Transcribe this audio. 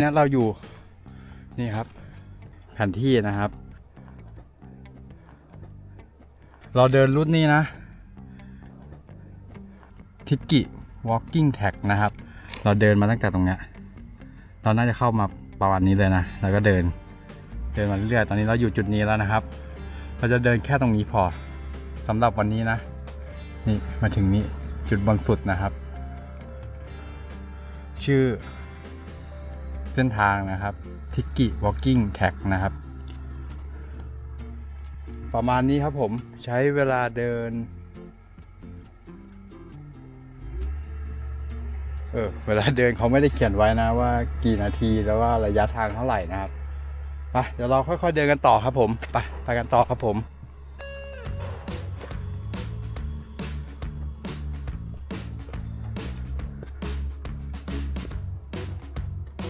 นี่ยเราอยู่นี่ครับแผนที่นะครับ เราเดินรุ่นนี้นะทิกกิ walking tag นะครับ เราเดินมาตั้งแต่ตรงเนี้ยเราน่าจะเข้ามาประมาณนี้เลยนะแล้วก็เดิน เดินมาเรื่อยๆตอนนี้เราอยู่จุดนี้แล้วนะครับ เราจะเดินแค่ตรงนี้พอสำหรับวันนี้นะ นี่มาถึงนี้จุดบนสุดนะครับ ชื่อ ส้นทางนะครับทิกกิ walking tag นะครับ ประมาณนี้ครับผมใช้เวลาเดิน เออ เวลาเดินเขาไม่ได้เขียนไว้นะว่ากี่นาทีแล้วว่าระยะทางเท่าไหร่นะครับไปเดี๋ยวเราค่อยๆเดินกันต่อครับผมไปไปกันต่อครับผม